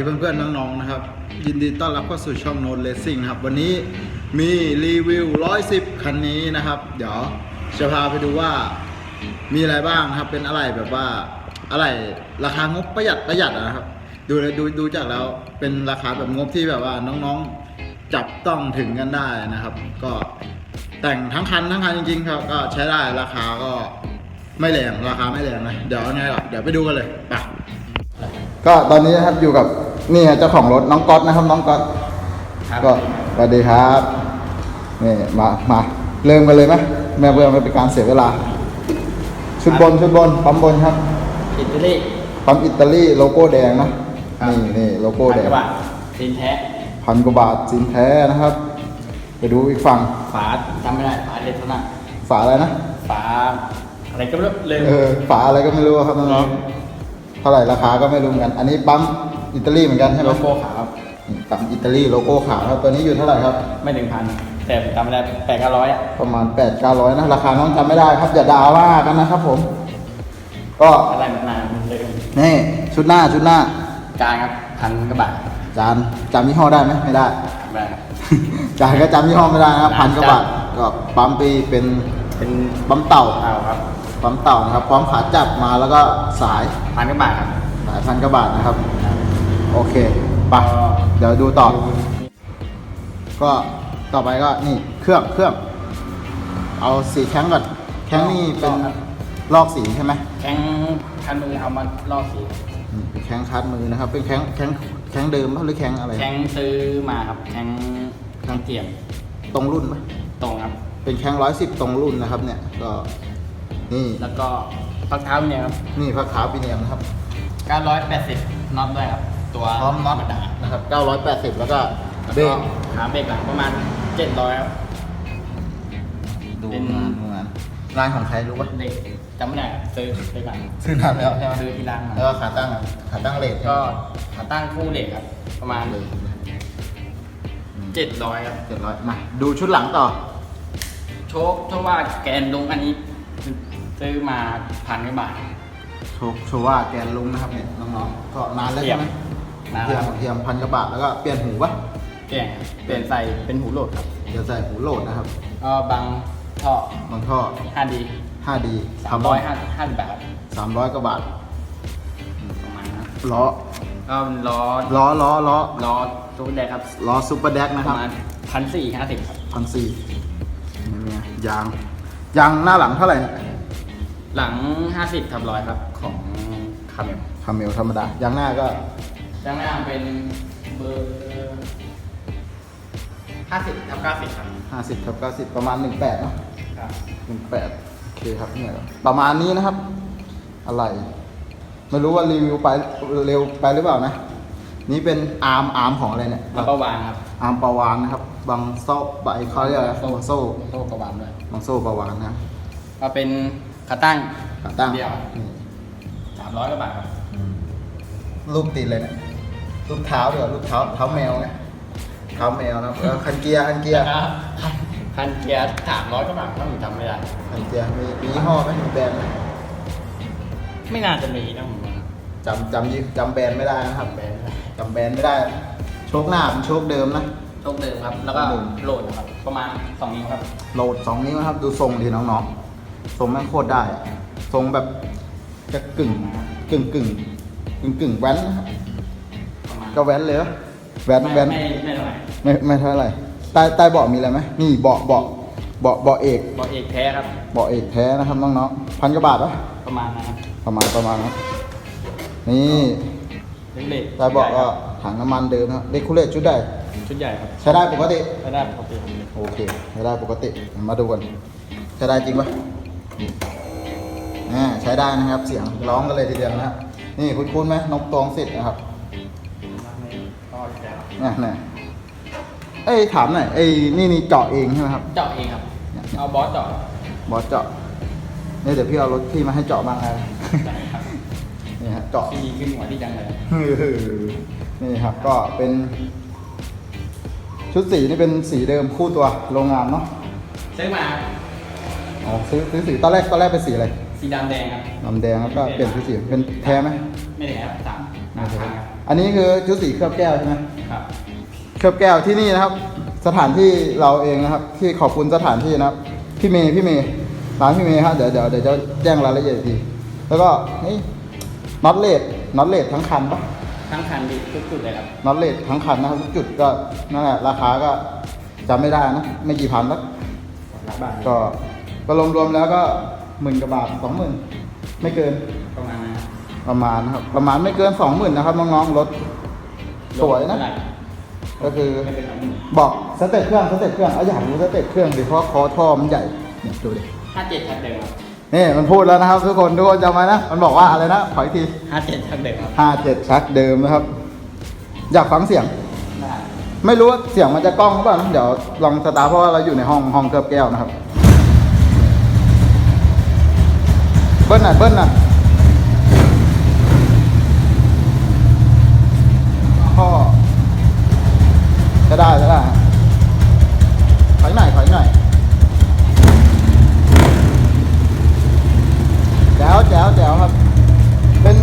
ดีเพื่อนๆน้องๆนะครับ ยินดีต้อนรับเข้าสู่ช่องโน t เลสซิ่งครับ วันนี้มีรีวิว 110 คันนี้นะครับ เดี๋ยวจะพาไปดูว่ามีอะไรบ้างครับ เป็นอะไรแบบว่าอะไรราคางบประหยัดประหยัดนะครับ ดูดูดูจากแล้วเป็นราคาแบบงบที่แบบว่าน้องๆจับต้องถึงกันได้นะครับ ก็แต่งทั้งคันทั้งคันจริงๆครับก็ใช้ได้ราคาก็ไม่แรงราคาไม่แรงนะเดี๋ยวไงล่ะเดี๋ยวไปดูกันเลยไปก็ตอนนี้นะครับอยู่กับ นี่เจ้าของรถน้องก๊อตนะครับ น้องก๊อตครับก็สวัสดีครับนี่มามาเริ่มกันเลยไหมแม่เบื่อไม่เป็นการเสียเวลา ชุดบนชุดบนปั๊มบนครับอิตาลีปั๊มอิตาลีโลโก้แดงนะนี่นี่โลโก้แดงกระบะสินแท้พันกว่าบาทสินแท้นะครับ ไปดูอีกฝั่งฝาจำไม่ได้ฝาเลสนะฝาอะไรนะฝาอะไรก็ไม่รู้เลยเออฝาอะไรก็ไม่รู้ครับน้องๆเท่าไหร่ราคาก็ไม่รู้เหมือนกัน อันนี้ปั๊ม อิตาลีเหมือนกันใช่ไหมโลโก้ขาวนี่ปั๊มอิตาลีโลโก้ขาวครับตัวนี้อยู่เท่าไหร่ครับ ไม่ถึงพันแต่จำไม่ได้แปดเก้าร้อยอะประมาณ8 9 0 0นะราคาน้องจำไม่ได้ครับอย่าด่าว่ากันนะครับผม ก็อะไรมันนานมันเลยนี่ชุดหน้าชุดหน้าจานครับพันกระบะจานจำยี่ห้อได้ไหมไม่ได้แบบจานก็จำยี่ห้อไม่ได้นะครับพันกว่าบาทก็ปั๊มปีเป็นเป็นปั๊มเต่าเอาครับปั๊มเต่านะครับพร้อมขาจับมาแล้วก็สายพันกระบะครับสายพันกว่าบาทนะครับ โอเคไปเดี๋ยวดูต่อ ก็ต่อไปก็นี่เครื่องเครื่อง เอาสีแข้งก่อนแข้งนี่เป็นลอกสีใช่ไหมแข้งคันมือเอามาลอกสีอืมเป็นแข้งคัดมือนะครับ เป็นแข้งแข้งแข้งเดิมปะหรือแข้งอะไร แข้งซื้อมาครับแข้งแข้งเทียมตรงรุ่นปะตรงครับ เป็นแข้งร้อยสิบตรงรุ่นนะครับเนี่ยก็นี่แล้วก็พักเท้าเนี่ยครับนี่พักขาปีเนียมนะครับเก้าร้อยแปดสิบน็อตด้วยครับ ตัวพร้อมน็อตธรรมดานะครับ980 แล้วก็แล้วเบรก็กขาเบรกหลังประมาณเจ็ดร้อยครับ ดูเป็น งานดูงานงานของใครรู้ปะเด็กจำไม่ได้ครับซื้อไปก่อนซื้อนานแล้วใช่ไหมซื้อที่ร้านมาแล้วก็ขาตั้งอะขาตั้งเลทก็ขาตั้งคู่เหล็กครับ ประมาณเลยเจ็ดร้อยครับ เจ็ดร้อยมาดูชุดหลังต่อโชคเพราะว่าแกนลงอันนี้ ซื้อมาพันกว่าบาท โชว์โชว์ว่าแกนลุงนะครับเนี่ยน้องๆก็นานแล้วใช่ไหมนาน เทีแล้ยวมเทียมพันกว่าบาทแล้วก็เปลี่ยนหูปะเปลี่ยนครับเปลี่ยนใส่เป็นหูโหลดครับเดี๋ยวใส่หูโหลดนะครับก็บางท่อบางท่อ 5D 5D สามร้อยห้าห้าสิบบาทสามร้อยกว่าบาทประมาณนั้นล้อก็ล้อล้อล้อล้อล้อตัวแดงครับล้อซูเปอร์แดกปนะคระรับมาณพันสี่ห้าสิบครับพันสี่เนี่ยยาง ยางหน้าหลังเท่าไหร่เนี่ยหลังห้าสิบทับร้อยครับของคาเมล คาเมลธรรมดายางหน้าก็ ด้านหน้าเป็นเบอร์ห้าสิบทับเก้าสิบครับ50ทับ90 ประมาณ 18เนาะครับ18โอเคครับเนี่ยประมาณนี้นะครับ อะไร ไม่รู้ว่ารีวิวไปเร็วไปหรือเปล่านะ นี่เป็นอาร์มอาร์มของอะไรเนี่ยแล้วก็วางครับอาร์มปาวานนะครับบางโซ่ใบเขาเรียกอะไรโซ่บางโซ่โซ่กระวางด้วยบางโซ่ปาวานนะก็เป็นขาตั้งขาตั้งเดียวนี่สามร้อยกว่าบาทครับ รูปติดเลยเนี่ย รูปเท้าเดี๋ยวรูปเท้าเท้าแมวไงเท้าแมวนะครับแล้วคันเกียร์คันเกียร์แล้วก็คันเกียร์สามร้อยกว่าบาทถ้าผมจำไม่ได้ คันเกียร์มีมียี่ห้อไหมมีแบรนด์ไหมไม่น่าจะมีนะผมว่าจำจำยี่จำแบรนด์ไม่ได้นะครับแบรนด์จำแบรนด์ไม่ได้ โชคหน้าเป็นโชคเดิมนะ โชคเดิมครับ แล้วก็โชคเดิมโหลดนะครับ ประมาณสองนิ้วครับ โหลดสองนิ้วนะครับ ดูทรงดีน้องๆ ทรงแม่งโคตรได้อะทรงแบบจะกึ่งกึ่งกึ่งกึ่งกึ่งแว้นนะครับประมาณ ก็แว้นเลยเหรอแว้นไม่แว้นไม่ไม่เท่าไหร่ไม่ไม่เท่าไหร่ใต้ใต้เบาะมีอะไรไหมนี่เบาะเบาะเบาะเบาะเอกบอเอกแท้ครับ เบาะเอกแท้นะครับน้องๆพันกว่าบาทปะประมาณนะครับประมาณประมาณนะนี่เล็กๆใต้เบาะก็ถังน้ำมันเดิมนะครับเด็กคูลเลตชุดใดชุดใหญ่ครับใช้ได้ปกติใช้ได้ปกติโอเคใช้ได้ปกติมาดูกันใช้ได้จริงปะอ่าใช้ได้นะครับเสียงร้องกันเลยทีเดียวนะครับนี่คุณคุณไหมนกตองสิทธิ์นะครับก็ ใหญ่นี่นี่เอ้ยถามหน่อยไอ้นี่นี่เจาะเองใช่ไหมครับ เจาะเองครับ เอาบอสเจาะบอสเจาะเนี่ยเดี๋ยวพี่เอารถพี่มาให้เจาะบ้างนะได้ครับนี่ฮะเจาะที่ขึ้นหัวที่จังเลยนี่ครับก็เป็น ชุดสีนี่เป็นสีเดิมคู่ตัวโรงงานเนาะซื้อมาอ๋อซื้อซื้อสีตอนแรกตอนแรกเป็นสีอะไรสีดำแดงครับน้ำแดงแล้วก็เปลี่ยนชุดสีเป็นแท้ไหมไม่ได้ครับสามไม่สามใช่ครั้งครับ อันนี้คือชุดสีเคลือบแก้วใช่ไหมครับเคลือบแก้วที่นี่นะครับ สถานที่เราเองนะครับ ที่ขอบคุณสถานที่นะครับ พี่เมย์พี่เมย์ร้านพี่เมย์ครับเดี๋ยวเดี๋ยวเดี๋ยวจะแจ้งรายละเอียดอีกทีแล้วก็นี่น็อตเลดน็อตเลดทั้งคันปะทั้งคันดีทุกจุดเลยครับน็อตเลดทั้งคันนะครับทุกจุดก็นั่นแหละราคาก็จำไม่ได้นะไม่กี่พันแล้วรับบาทก็ก็รวมๆแล้วก็หมื่นกว่าบาทสองหมื่นไม่เกินประมาณนั้นครับ ประมาณนะครับ ประมาณไม่เกินสองหมื่นนะครับน้องๆรถสวยนะเท่าไหร่ก็คือไม่เป็นสองหมื่นบอกสเต็ปเครื่องสเต็ปเครื่องเอาอยากรู้สเต็ปเครื่องดิเพราะคอท่อมันใหญ่เนี่ยดูดิห้าเจ็ดชักเดิมครับนี่มันพูดแล้วนะครับ ทุกคนทุกคนจำไว้นะมันบอกว่าอะไรนะขออีกทีห้าเจ็ดชักเดิมครับห้าเจ็ดชักเดิมนะครับ อยากฟังเสียงได้ไม่รู้ว่าเสียงมันจะกล้องหรือเปล่านะเดี๋ยวลองสตาร์ทเพราะว่าเราอยู่ในห้องห้องเคลือบแก้วนะครับ เบิ้ลหน่อยเบิ้ลหน่อยข้อจะ ได้จะได้ถอยหน่อยถอยหน่อยแจ๋วแจ๋วแจ๋วครับ เป็น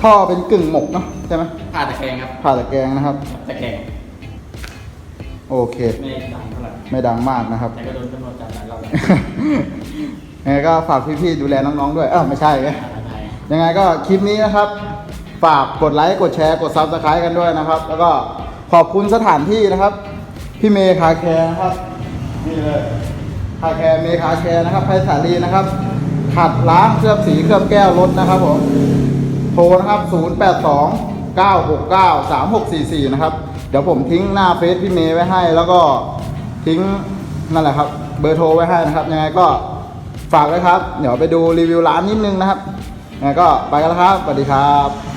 ท่อเป็นกึ่งหมกเนาะใช่ไหมผ่าตะแคงครับผ่าตะแกรงนะครับ ตะแคงโอเค ไม่ได้ดังเท่าไหร่ไม่ดังมากนะครับ แต่ก็โดนตำรวจจับหลายรอบแล้วยังไงก็ฝากพี่ๆดูแลน้องๆด้วยเออไม่ใช่ไงผ่าไทยยังไงก็คลิปนี้นะครับ ฝากกดไลค์ กดแชร์ กดซับสไครต์กันด้วยนะครับ แล้วก็ ขอบคุณสถานที่นะครับ พี่เมย์คาแคร์นะครับ นี่เลยคาแคร์เมย์คาแคร์นะครับไพศาลีนะครับ ขัดล้างเคลือบสีเคลือบแก้วรถนะครับผมโทรนะครับ 082 969 3644 นะครับ เดี๋ยวผมทิ้งหน้าเฟซพี่เมย์ไว้ให้ แล้วก็ทิ้งนั่นแหละครับ เบอร์โทรไว้ให้นะครับ ยังไงก็ฝากไว้ครับ เดี๋ยวไปดูรีวิวร้านนิดนึงนะครับยังไงก็ไปกันแล้วครับ สวัสดีครับ